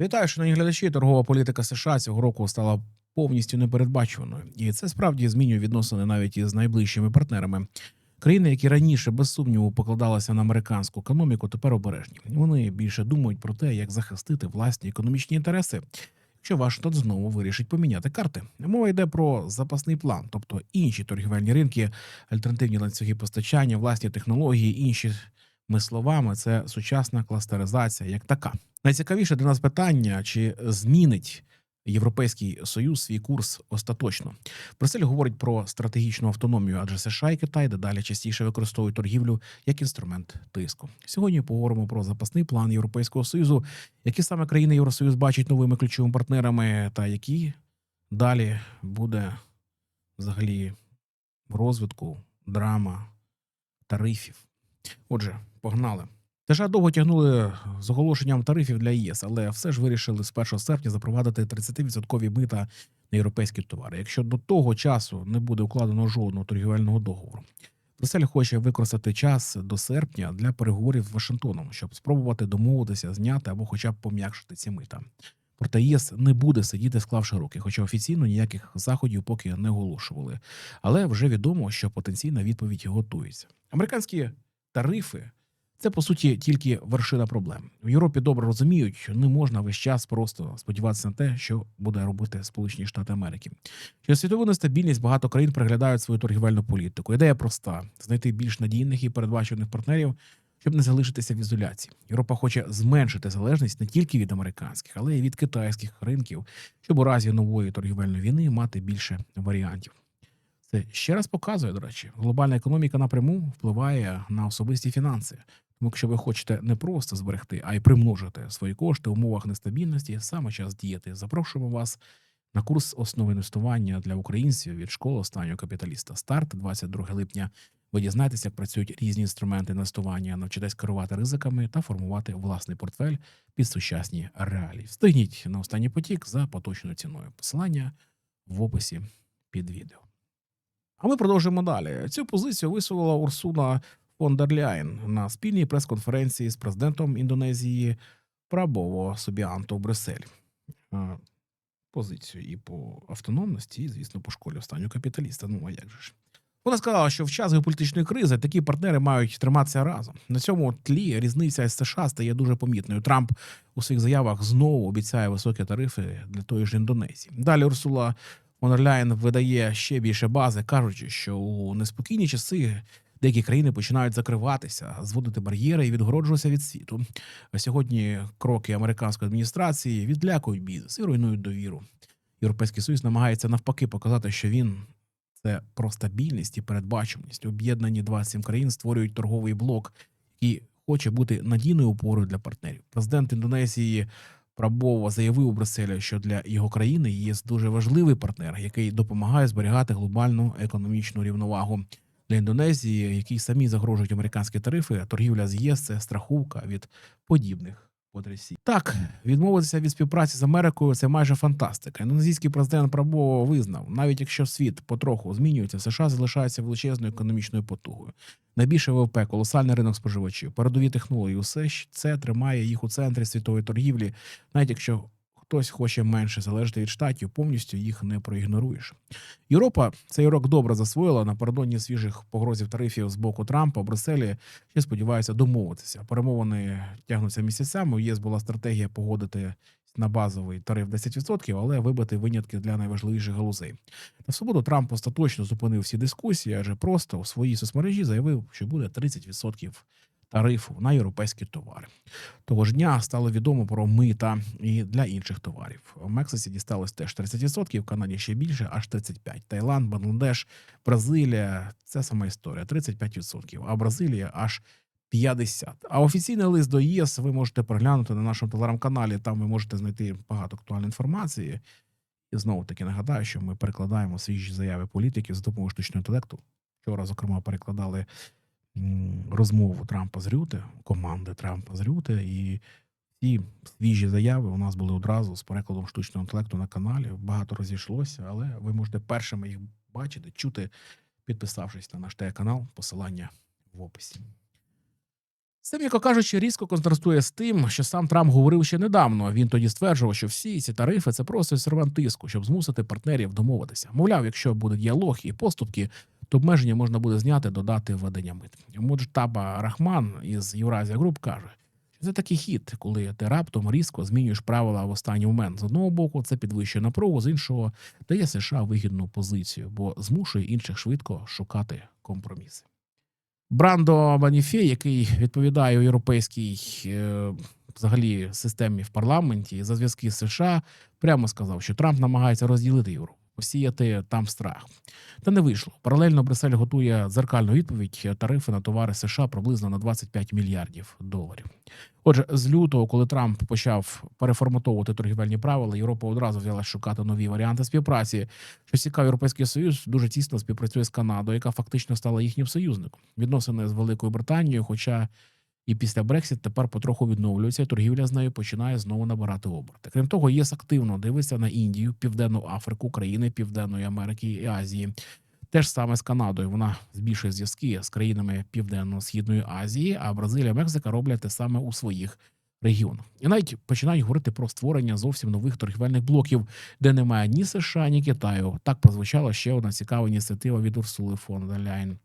Вітаю, шановні глядачі. Торгова політика США цього року стала повністю непередбачуваною, і це справді змінює відносини навіть із найближчими партнерами. Країни, які раніше без сумніву покладалися на американську економіку, тепер обережні. Вони більше думають про те, як захистити власні економічні інтереси. Якщо Вашингтон знову вирішить поміняти карти, мова йде про запасний план, тобто інші торгівельні ринки, альтернативні ланцюги постачання, власні технології, інші ми словами, це сучасна кластеризація як така. Найцікавіше для нас питання: чи змінить Європейський Союз свій курс остаточно? Брюссель говорить про стратегічну автономію, адже США і Китай дедалі частіше використовують торгівлю як інструмент тиску. Сьогодні поговоримо про запасний план Європейського союзу, які саме країни Євросоюз бачить новими ключовими партнерами, та які далі буде взагалі в розвитку драма тарифів. Отже, погнали. США довго тягнули з оголошенням тарифів для ЄС, але все ж вирішили з 1 серпня запровадити 30% мита на європейські товари. Якщо до того часу не буде укладено жодного торгівельного договору, Брюссель хоче використати час до серпня для переговорів з Вашингтоном, щоб спробувати домовитися, зняти або хоча б пом'якшити ці мита. Проте ЄС не буде сидіти, склавши руки, хоча офіційно ніяких заходів поки не оголошували. Але вже відомо, що потенційна відповідь готується. Американські тарифи це по суті тільки вершина проблем. В Європі добре розуміють, що не можна весь час просто сподіватися на те, що буде робити Сполучені Штати Америки. Через світову нестабільність багато країн переглядають свою торгівельну політику. Ідея проста: знайти більш надійних і передбачених партнерів, щоб не залишитися в ізоляції. Європа хоче зменшити залежність не тільки від американських, але й від китайських ринків, щоб у разі нової торгівельної війни мати більше варіантів. Це ще раз показує, до речі, глобальна економіка напряму впливає на особисті фінанси. Тому, якщо ви хочете не просто зберегти, а й примножити свої кошти в умовах нестабільності, саме час діяти. Запрошуємо вас на курс основи інвестування для українців від школи останнього капіталіста. Старт 22 липня. Ви дізнаєтесь, як працюють різні інструменти інвестування, навчитесь керувати ризиками та формувати власний портфель під сучасні реалії. Встигніть на останній потік за поточною ціною. Посилання в описі під відео. А ми продовжуємо далі. Цю позицію висувала Урсула фон дер Ляєн на спільній прес-конференції з президентом Індонезії Прабово Собіанто в Брюсселі. Е, Позицію і по автономності, і, звісно, по школі останнього капіталіста. Ну а як же ж? Вона сказала, що в час геополітичної кризи такі партнери мають триматися разом. На цьому тлі різниця з США стає дуже помітною. Трамп у своїх заявах знову обіцяє високі тарифи для тої ж Індонезії. Далі Урсула фон видає ще більше бази, кажучи, що у неспокійні часи деякі країни починають закриватися, зводити бар'єри і відгороджуватися від світу. А сьогодні кроки американської адміністрації відлякують бізнес і руйнують довіру. Європейський союз намагається навпаки показати, що він це про стабільність і передбачуваність. Об'єднані 27 країн створюють торговий блок і хоче бути надійною опорою для партнерів. Президент Індонезії Прабово заявив у Брюсселі, що для його країни є дуже важливий партнер, який допомагає зберігати глобальну економічну рівновагу для Індонезії, якій самі загрожують американські тарифи. Торгівля з ЄС це страховка від подібних потрясінь. Так, відмовитися від співпраці з Америкою це майже фантастика. Індонезійський президент Прабово визнав, навіть якщо світ потроху змінюється, США залишається величезною економічною потугою. Найбільше ВВП, колосальний ринок споживачів, передові технології, усе це тримає їх у центрі світової торгівлі, навіть якщо хтось хоче менше залежати від штатів, повністю їх не проігноруєш. Європа цей урок добре засвоїла напередодні свіжих погрозів тарифів з боку Трампа Брюсселі. Ще сподіваюся домовитися. Перемовини тягнуться місяцями. У ЄС була стратегія погодити на базовий тариф 10%, але вибити винятки для найважливіших галузей. На суботу Трамп остаточно зупинив всі дискусії, адже просто у своїй соцмережі заявив, що буде 30% тарифу на європейські товари. Того ж дня стало відомо про мита і для інших товарів. В Мексиці дісталось теж 30%, в Канаді ще більше, аж 35%. Таїланд, Бангладеш, Бразилія це сама історія 35%, а Бразилія аж 50%. А офіційний лист до ЄС ви можете переглянути на нашому телеграм-каналі. Там ви можете знайти багато актуальної інформації. І знову таки нагадаю, що ми перекладаємо свіжі заяви політиків з допомогою штучного інтелекту. Вчора, зокрема, перекладали розмову Трампа з Рюте, команди Трампа з Рюте, і ці свіжі заяви у нас були одразу з перекладом штучного інтелекту на каналі. Багато розійшлося, але ви можете першими їх бачити, чути, підписавшись на наш телеканал. Посилання в описі. Це, м'яко кажучи, різко контрастує з тим, що сам Трамп говорив ще недавно. Він тоді стверджував, що всі ці тарифи це просто інструмент тиску, щоб змусити партнерів домовитися. Мовляв, якщо буде діалог і поступки, то обмеження можна буде зняти, додати введення мит. Муджтаба Рахман із Євразія Груп каже, що це такий хід, коли ти раптом різко змінюєш правила в останній момент. З одного боку, це підвищує напругу, з іншого дає США вигідну позицію, бо змушує інших швидко шукати компроміси. Брандо Маніфей, який відповідає у європейській е, взагалі системі в парламенті за зв'язки з США, прямо сказав, що Трамп намагається розділити Європу, посіяти там страх. Та не вийшло. Паралельно Брюссель готує дзеркальну відповідь тарифи на товари США приблизно на 25 мільярдів доларів. Отже, з лютого, коли Трамп почав переформатовувати торгівельні правила, Європа одразу взяла шукати нові варіанти співпраці. Що цікаво, Європейський Союз дуже тісно співпрацює з Канадою, яка фактично стала їхнім союзником. Відносини з Великою Британією, хоча і після Брексит тепер потроху відновлюється, торгівля з нею починає знову набирати оберти. Крім того, ЄС активно дивиться на Індію, Південну Африку, країни Південної Америки і Азії. Те ж саме з Канадою. Вона збільшує зв'язки з країнами Південно-Східної Азії, а Бразилія, Мексика роблять те саме у своїх регіонах. І навіть починають говорити про створення зовсім нових торгівельних блоків, де немає ні США, ні Китаю. Так прозвучала ще одна цікава ініціатива від Урсули фон Ляйн.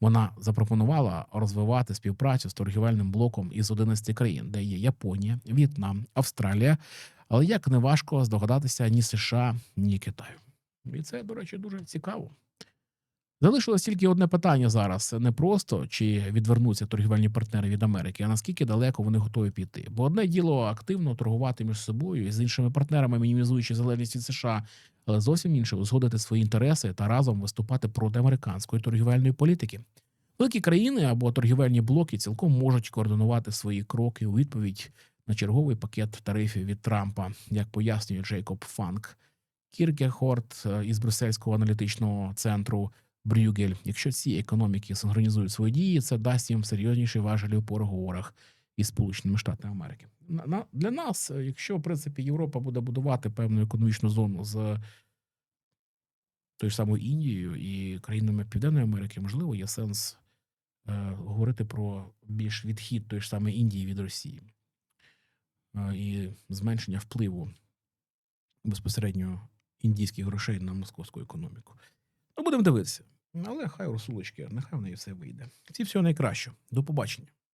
Вона запропонувала розвивати співпрацю з торгівельним блоком із 11 країн, де є Японія, В'єтнам, Австралія. Але як не важко здогадатися ні США, ні Китаю. І це, до речі, дуже цікаво. Залишилось тільки одне питання зараз: не просто чи відвернуться торгівельні партнери від Америки, а наскільки далеко вони готові піти. Бо одне діло активно торгувати між собою і з іншими партнерами, мінімізуючи залежність від США, але зовсім інше узгодити свої інтереси та разом виступати проти американської торгівельної політики. Великі країни або торгівельні блоки цілком можуть координувати свої кроки у відповідь на черговий пакет тарифів від Трампа, як пояснює Джейкоб Фанк. Кіркехорт е, із Брюссельського аналітичного центру Брюгель. Якщо ці економіки синхронізують свої дії, це дасть їм серйозніші важелі у переговорах із Сполученими Штатами Америки. На, для нас, е, якщо в принципі Європа буде будувати певну економічну зону з тою ж самою Індією і країнами Південної Америки, можливо, є сенс е, говорити про більш відхід тої ж самої Індії від Росії е, і зменшення впливу безпосередньо індійських грошей на московську економіку. Ну, будемо дивитися. Але хай розсулочки, нехай в неї все вийде. Всі всього найкращого. До побачення.